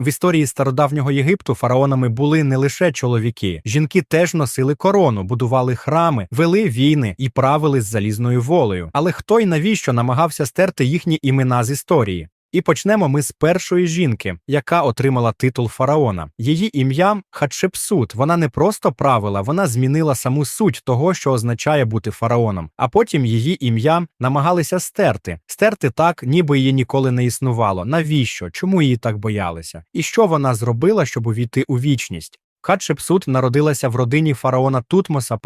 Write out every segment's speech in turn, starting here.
В історії стародавнього Єгипту фараонами були не лише чоловіки. Жінки теж носили корону, будували храми, вели війни і правили з залізною волею. Але хто й навіщо намагався стерти їхні імена з історії? І почнемо ми з першої жінки, яка отримала титул фараона. Її ім'я Хатшепсут. Вона не просто правила, вона змінила саму суть того, що означає бути фараоном. А потім її ім'я намагалися стерти, стерти так, ніби її ніколи не існувало. Навіщо? Чому її так боялися? І що вона зробила, щоб увійти у вічність? Хатшепсут народилася в родині фараона Тутмоса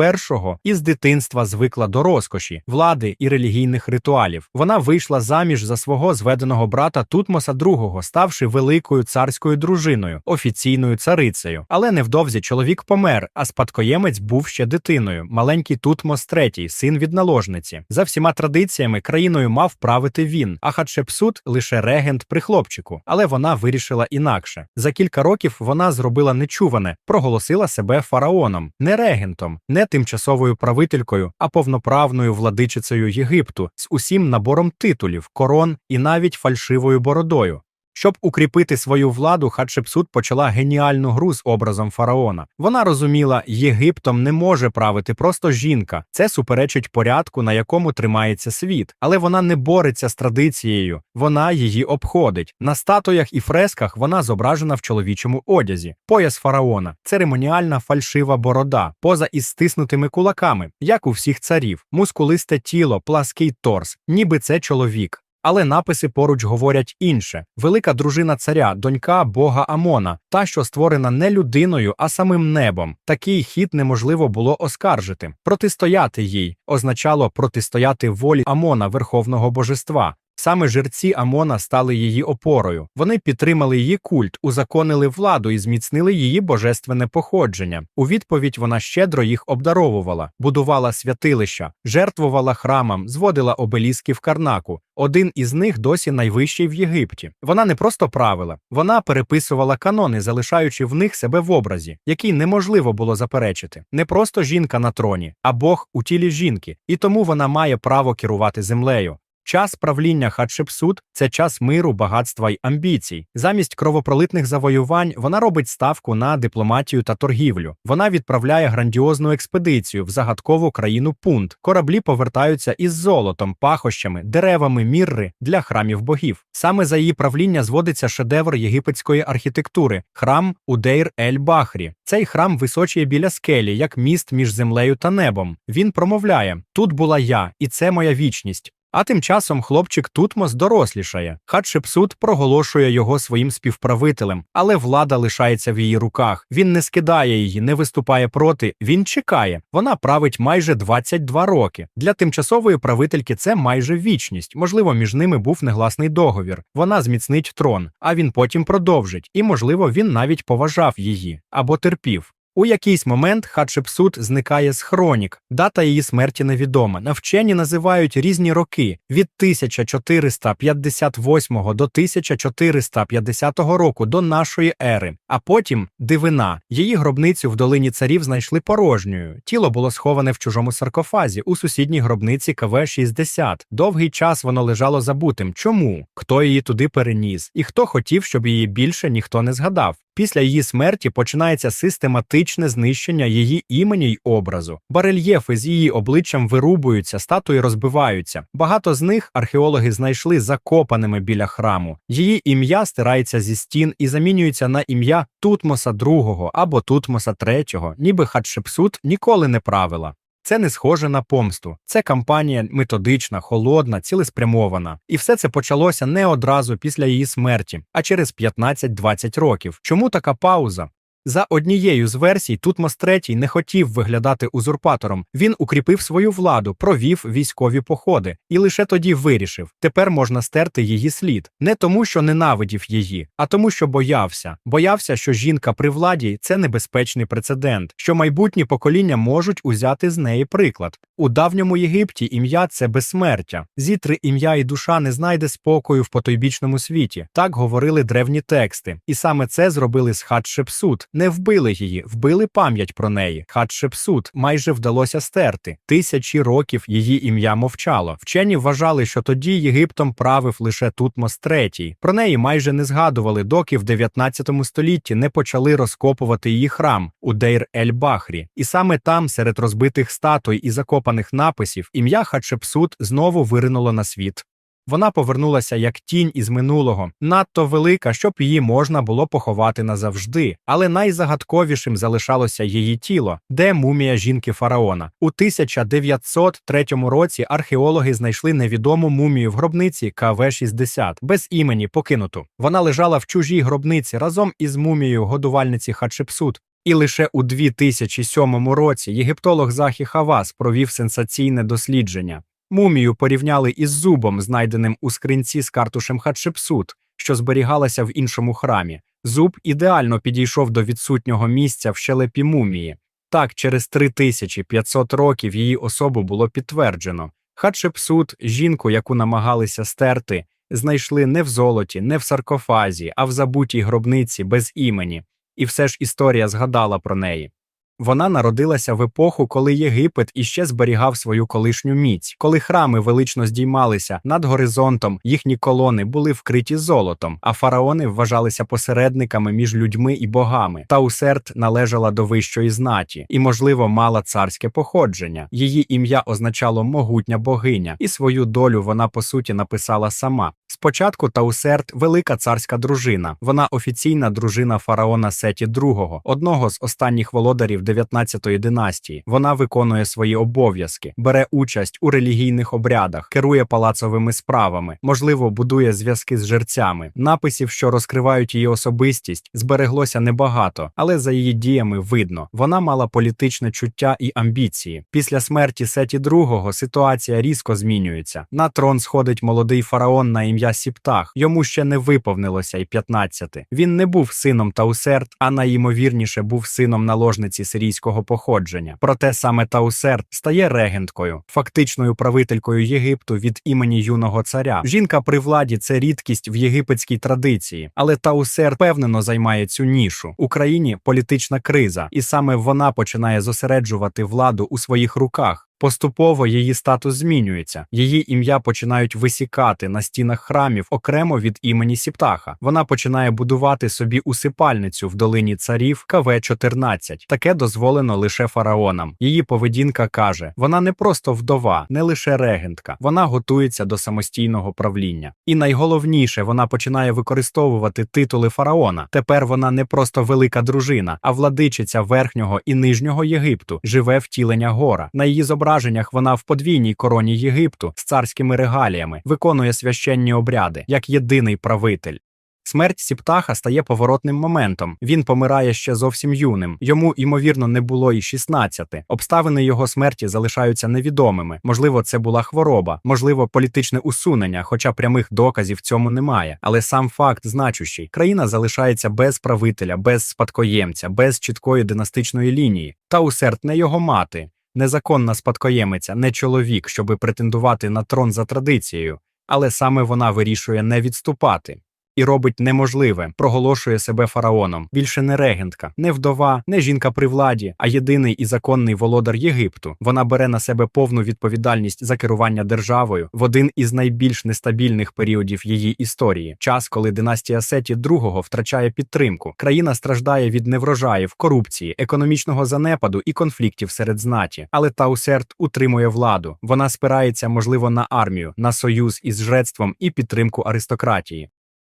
І і з дитинства звикла до розкоші, влади і релігійних ритуалів. Вона вийшла заміж за свого зведеного брата Тутмоса II, ставши великою царською дружиною, офіційною царицею. Але невдовзі чоловік помер, а спадкоємець був ще дитиною, маленький Тутмос III, син від наложниці. За всіма традиціями країною мав правити він, а Хатшепсут лише регент при хлопчику. Але вона вирішила інакше. За кілька років вона зробила нечуване проголосила себе фараоном, не регентом, не тимчасовою правителькою, а повноправною владичицею Єгипту з усім набором титулів, корон і навіть фальшивою бородою. Щоб укріпити свою владу, Хатшепсут почала геніальну гру з образом фараона. Вона розуміла, Єгиптом не може правити просто жінка. Це суперечить порядку, на якому тримається світ. Але вона не бореться з традицією, вона її обходить. На статуях і фресках вона зображена в чоловічому одязі, пояс фараона, церемоніальна фальшива борода, поза із стиснутими кулаками, як у всіх царів, мускулисте тіло, плаский торс, ніби це чоловік. Але написи поруч говорять інше: велика дружина царя, донька бога Амона, та, що створена не людиною, а самим небом. Такий хід неможливо було оскаржити. Протистояти їй означало протистояти волі Амона, верховного божества. Саме жерці Амона стали її опорою. Вони підтримали її культ, узаконили владу і зміцнили її божественне походження. У відповідь вона щедро їх обдаровувала, будувала святилища, жертвувала храмам, зводила обеліски в Карнаку. Один із них досі найвищий в Єгипті. Вона не просто правила, вона переписувала канони, залишаючи в них себе в образі, який неможливо було заперечити. Не просто жінка на троні, а Бог у тілі жінки, і тому вона має право керувати землею. Час правління Хатшепсут це час миру, багатства й амбіцій. Замість кровопролитних завоювань вона робить ставку на дипломатію та торгівлю. Вона відправляє грандіозну експедицію в загадкову країну Пунт. Кораблі повертаються із золотом, пахощами, деревами мірри для храмів богів. Саме за її правління зводиться шедевр єгипетської архітектури храм Удейр Ель Бахрі. Цей храм височує біля скелі, як міст між землею та небом. Він промовляє: Тут була я, і це моя вічність. А тим часом хлопчик Тутмос дорослішає. Хатшепсут проголошує його своїм співправителем, але влада лишається в її руках. Він не скидає її, не виступає проти. Він чекає. Вона править майже 22 роки. Для тимчасової правительки це майже вічність. Можливо, між ними був негласний договір. Вона зміцнить трон, а він потім продовжить. І, можливо, він навіть поважав її або терпів. У якийсь момент Хатшепсут зникає з хронік, дата її смерті невідома. Навчені називають різні роки від 1458 до 1450 року до нашої ери. А потім дивина. Її гробницю в долині царів знайшли порожньою. Тіло було сховане в чужому саркофазі у сусідній гробниці КВ-60. Довгий час воно лежало забутим. Чому? Хто її туди переніс? І хто хотів, щоб її більше ніхто не згадав? Після її смерті починається систематичне знищення її імені й образу. Барельєфи з її обличчям вирубуються, статуї розбиваються. Багато з них археологи знайшли закопаними біля храму. Її ім'я стирається зі стін і замінюється на ім'я Тутмоса II або Тутмоса III, ніби Хатшепсут ніколи не правила. Це не схоже на помсту. Це кампанія методична, холодна, цілеспрямована. І все це почалося не одразу після її смерті, а через 15-20 років. Чому така пауза? За однією з версій, Тутмос III не хотів виглядати узурпатором. Він укріпив свою владу, провів військові походи і лише тоді вирішив: тепер можна стерти її слід, не тому, що ненавидів її, а тому, що боявся. Боявся, що жінка при владі це небезпечний прецедент, що майбутні покоління можуть узяти з неї приклад. У давньому Єгипті ім'я це безсмертя. Зітри ім'я і душа не знайде спокою в потойбічному світі. Так говорили древні тексти, і саме це зробили з Хатшепсут Не вбили її, вбили пам'ять про неї. Хатшепсут майже вдалося стерти. Тисячі років її ім'я мовчало. Вчені вважали, що тоді Єгиптом правив лише Тутмос III. Про неї майже не згадували, доки в 19 столітті не почали розкопувати її храм у Дейр Ель Бахрі. І саме там, серед розбитих статуй і закопаних написів, ім'я Хатшепсут знову виринуло на світ. Вона повернулася як тінь із минулого, надто велика, щоб її можна було поховати назавжди. Але найзагадковішим залишалося її тіло, де мумія жінки фараона. У 1903 році археологи знайшли невідому мумію в гробниці КВ-60 без імені покинуту. Вона лежала в чужій гробниці разом із мумією годувальниці Хатшепсут. І лише у 2007 році єгиптолог Захі Хавас провів сенсаційне дослідження. Мумію порівняли із зубом, знайденим у скринці з картушем Хатшепсут, що зберігалася в іншому храмі. Зуб ідеально підійшов до відсутнього місця в щелепі мумії. Так, через 3500 років її особу було підтверджено. Хатшепсут, жінку, яку намагалися стерти, знайшли не в золоті, не в саркофазі, а в забутій гробниці без імені. І все ж історія згадала про неї. Вона народилася в епоху, коли Єгипет іще зберігав свою колишню міць, коли храми велично здіймалися над горизонтом, їхні колони були вкриті золотом, а фараони вважалися посередниками між людьми і богами. Таусерт належала до вищої знаті і, можливо, мала царське походження. Її ім'я означало могутня богиня, і свою долю вона по суті написала сама. Спочатку Таусерт велика царська дружина. Вона офіційна дружина фараона Сеті II, одного з останніх володарів 19-ї династії. Вона виконує свої обов'язки, бере участь у релігійних обрядах, керує палацовими справами, можливо, будує зв'язки з жерцями. Написів, що розкривають її особистість, збереглося небагато, але за її діями видно. Вона мала політичне чуття і амбіції. Після смерті Сеті II ситуація різко змінюється. На трон сходить молодий фараон на ім'я Сіптах. Йому ще не виповнилося й 15. Він не був сином Таусерт, а найімовірніше був сином наложниці сирійського походження. Проте саме Таусерт стає регенткою, фактичною правителькою Єгипту від імені юного царя. Жінка при владі це рідкість в єгипетській традиції, але Таусерт впевнено займає цю нішу. Україні політична криза, і саме вона починає зосереджувати владу у своїх руках. Поступово її статус змінюється, її ім'я починають висікати на стінах храмів окремо від імені Сіптаха. Вона починає будувати собі усипальницю в долині царів КВ-14. Таке дозволено лише фараонам. Її поведінка каже: вона не просто вдова, не лише регентка, вона готується до самостійного правління. І найголовніше, вона починає використовувати титули фараона. Тепер вона не просто велика дружина, а владичиця верхнього і нижнього Єгипту, живе втілення гора. На її зображеннях вона в подвійній короні Єгипту з царськими регаліями виконує священні обряди як єдиний правитель. Смерть Сіптаха стає поворотним моментом. Він помирає ще зовсім юним. Йому, ймовірно, не було і 16. Обставини його смерті залишаються невідомими. Можливо, це була хвороба, можливо, політичне усунення, хоча прямих доказів цьому немає. Але сам факт значущий: країна залишається без правителя, без спадкоємця, без чіткої династичної лінії. Та усерд не його мати. Незаконна спадкоємиця, не чоловік, щоби претендувати на трон за традицією, але саме вона вирішує не відступати і робить неможливе, проголошує себе фараоном. Більше не регентка, не вдова, не жінка при владі, а єдиний і законний володар Єгипту. Вона бере на себе повну відповідальність за керування державою в один із найбільш нестабільних періодів її історії, час, коли династія Сеті II втрачає підтримку. Країна страждає від неврожаїв, корупції, економічного занепаду і конфліктів серед знаті. Але Таусерт утримує владу. Вона спирається, можливо, на армію, на союз із жрецтвом і підтримку аристократії.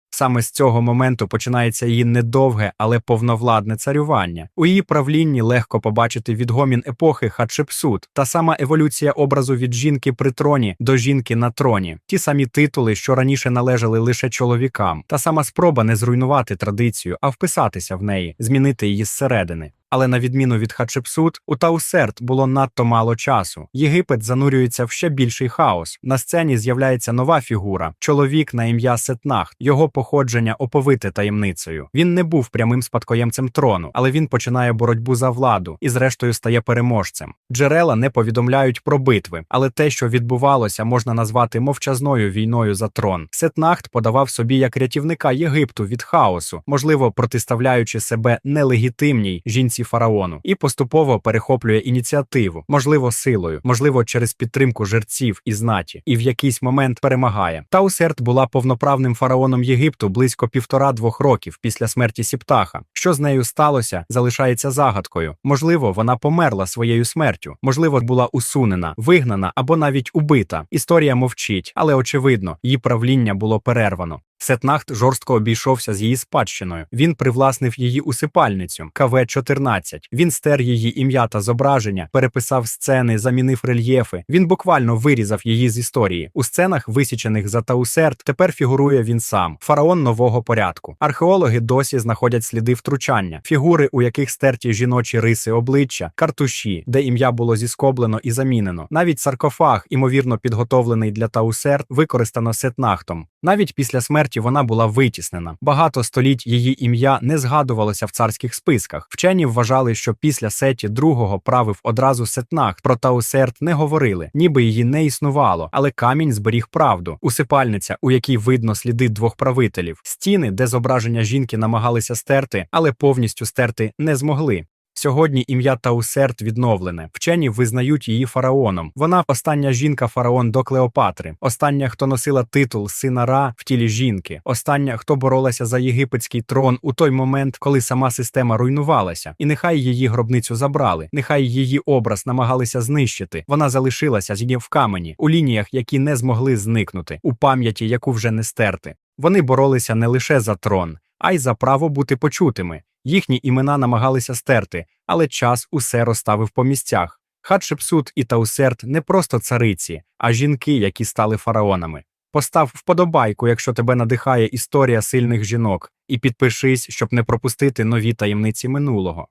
Саме з цього моменту починається її недовге, але повновладне царювання. У її правлінні легко побачити відгомін епохи Хатшепсут, та сама еволюція образу від жінки при троні до жінки на троні, ті самі титули, що раніше належали лише чоловікам, та сама спроба не зруйнувати традицію, а вписатися в неї, змінити її зсередини. Але на відміну від Хатшепсут, у Таусерт було надто мало часу. Єгипет занурюється в ще більший хаос. На сцені з'являється нова фігура чоловік на ім'я Сетнахт. Його походження оповите таємницею. Він не був прямим спадкоємцем трону, але він починає боротьбу за владу і, зрештою, стає переможцем. Джерела не повідомляють про битви, але те, що відбувалося, можна назвати мовчазною війною за трон. Сетнахт подавав собі як рятівника Єгипту від хаосу, можливо, протиставляючи себе нелегітимній жінці фараону, і поступово перехоплює ініціативу, можливо, силою, можливо, через підтримку жерців і знаті, і в якийсь момент перемагає. Таусерт була повноправним фараоном Єгипту близько півтора-двох років після смерті Сіптаха. Що з нею сталося, залишається загадкою. Можливо, вона померла своєю смертю, можливо, була усунена, вигнана або навіть убита. Історія мовчить, але очевидно, її правління було перервано. Сетнахт жорстко обійшовся з її спадщиною. Він привласнив її усипальницю КВ-14. Він стер її ім'я та зображення, переписав сцени, замінив рельєфи. Він буквально вирізав її з історії. У сценах, висічених за Таусерт, тепер фігурує він сам, фараон нового порядку. Археологи досі знаходять сліди втручання, фігури, у яких стерті жіночі риси обличчя, картуші, де ім'я було зіскоблено і замінено. Навіть саркофаг, імовірно підготовлений для Таусерт, використано Сетнахтом. Навіть після смерті вона була витіснена. Багато століть її ім'я не згадувалося в царських списках. Вчені вважали, що після Сеті II правив одразу Сетнахт. Про Таусерт не говорили, ніби її не існувало, але камінь зберіг правду. Усипальниця, у якій видно сліди двох правителів, стіни, де зображення жінки намагалися стерти, але повністю стерти не змогли. Сьогодні ім'я Таусерт відновлене. Вчені визнають її фараоном. Вона остання жінка фараон до Клеопатри, остання, хто носила титул сина Ра в тілі жінки, остання, хто боролася за єгипетський трон у той момент, коли сама система руйнувалася. І нехай її гробницю забрали, нехай її образ намагалися знищити. Вона залишилася з в камені, у лініях, які не змогли зникнути, у пам'яті, яку вже не стерти. Вони боролися не лише за трон, а й за право бути почутими. Їхні імена намагалися стерти, але час усе розставив по місцях. Хатшепсут і Таусерт не просто цариці, а жінки, які стали фараонами. Постав вподобайку, якщо тебе надихає історія сильних жінок, і підпишись, щоб не пропустити нові таємниці минулого.